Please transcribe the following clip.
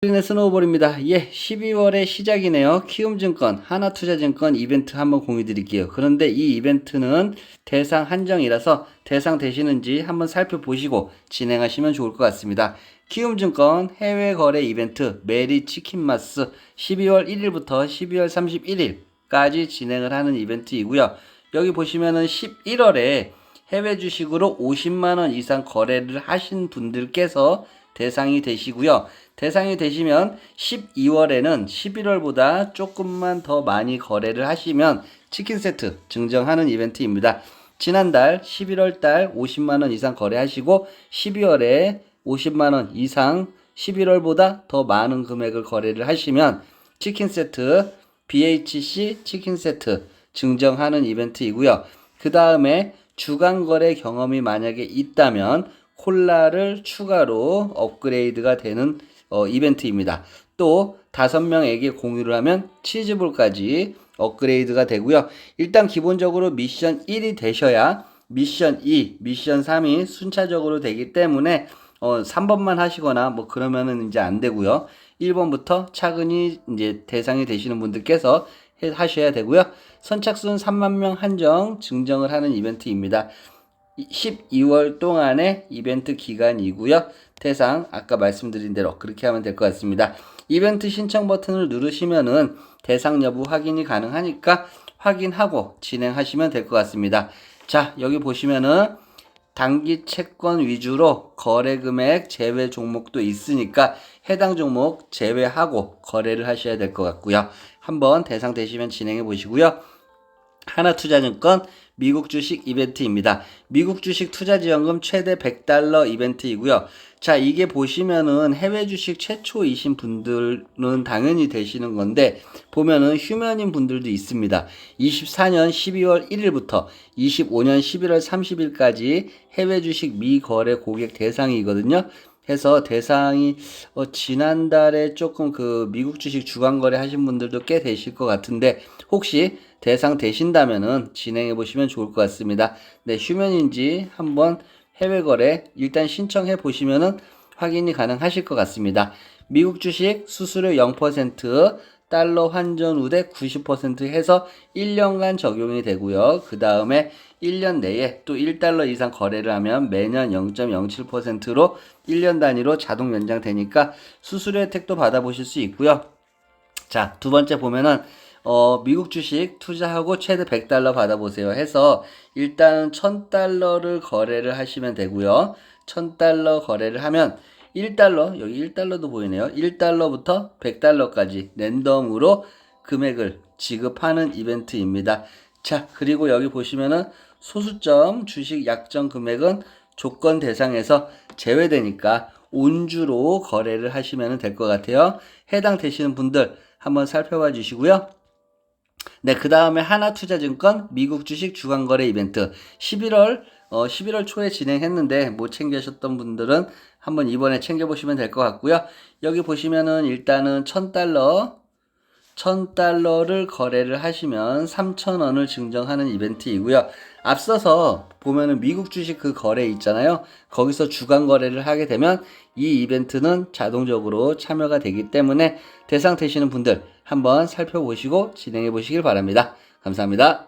의 스노우볼입니다. 예, 12월의 시작이네요. 키움증권, 하나투자증권 이벤트 한번 공유 드릴게요. 그런데 이 이벤트는 대상 한정이라서 대상 되시는지 한번 살펴보시고 진행하시면 좋을 것 같습니다. 키움증권 해외 거래 이벤트 메리 치킨마스 12월 1일부터 12월 31일까지 진행을 하는 이벤트이고요. 여기 보시면은 11월에 해외 주식으로 50만 원 이상 거래를 하신 분들께서 대상이 되시고요. 대상이 되시면 12월에는 11월보다 조금만 더 많이 거래를 하시면 치킨 세트 증정하는 이벤트입니다. 지난달 11월 달 50만 원 이상 거래하시고 12월에 50만 원 이상 11월보다 더 많은 금액을 거래를 하시면 치킨 세트 BHC 치킨 세트 증정하는 이벤트이고요. 그 다음에 주간 거래 경험이 만약에 있다면 콜라를 추가로 업그레이드가 되는 어, 이벤트입니다. 또 다섯 명에게 공유를 하면 치즈볼까지 업그레이드가 되고요. 일단 기본적으로 미션 1이 되셔야 미션 2, 미션 3이 순차적으로 되기 때문에 어, 3번만 하시거나 뭐 그러면은 이제 안 되고요. 1번부터 차근히 이제 대상이 되시는 분들께서 해- 하셔야 되고요. 선착순 3만 명 한정 증정을 하는 이벤트입니다. 12월 동안의 이벤트 기간이고요. 대상 아까 말씀드린 대로 그렇게 하면 될 것 같습니다. 이벤트 신청 버튼을 누르시면은 대상 여부 확인이 가능하니까 확인하고 진행하시면 될 것 같습니다. 자, 여기 보시면은 단기 채권 위주로 거래 금액 제외 종목도 있으니까 해당 종목 제외하고 거래를 하셔야 될 것 같고요. 한번 대상 되시면 진행해 보시고요. 하나투자증권 미국 주식 이벤트입니다. 미국 주식 투자 지원금 최대 100달러 이벤트이고요. 자, 이게 보시면은 해외 주식 최초이신 분들은 당연히 되시는 건데 보면은 휴면인 분들도 있습니다. 24년 12월 1일부터 25년 11월 30일까지 해외 주식 미거래 고객 대상이거든요. 해서 대상이 어, 지난달에 조금 그 미국 주식 주간 거래 하신 분들도 꽤 되실 것 같은데 혹시 대상 되신다면은 진행해 보시면 좋을 것 같습니다. 네, 휴면인지 한번 해외 거래 일단 신청해 보시면은 확인이 가능하실 것 같습니다. 미국 주식 수수료 0% 달러 환전 우대 90% 해서 1년간 적용이 되고요. 그 다음에 1년 내에 또 1달러 이상 거래를 하면 매년 0.07%로 1년 단위로 자동 연장되니까 수수료 혜택도 받아보실 수 있고요. 자, 두 번째 보면은 어, 미국 주식 투자하고 최대 100달러 받아보세요 해서 일단 1000달러를 거래를 하시면 되고요. 1000달러 거래를 하면 1달러, 여기 1달러도 보이네요. 1달러부터 100달러까지 랜덤으로 금액을 지급하는 이벤트입니다. 자, 그리고 여기 보시면은 소수점 주식 약정 금액은 조건 대상에서 제외되니까 온주로 거래를 하시면 될 것 같아요. 해당 되시는 분들 한번 살펴봐 주시고요. 네, 그 다음에 하나투자증권 미국 주식 주간거래 이벤트 11월 어, 11월 초에 진행했는데 못 챙겨셨던 분들은 한번 이번에 챙겨보시면 될 것 같고요. 여기 보시면은 일단은 1000달러 1000달러를 거래를 하시면 3000원을 증정하는 이벤트이고요. 앞서서 보면은 미국 주식 그 거래 있잖아요. 거기서 주간 거래를 하게 되면 이 이벤트는 자동적으로 참여가 되기 때문에 대상 되시는 분들 한번 살펴보시고 진행해 보시길 바랍니다. 감사합니다.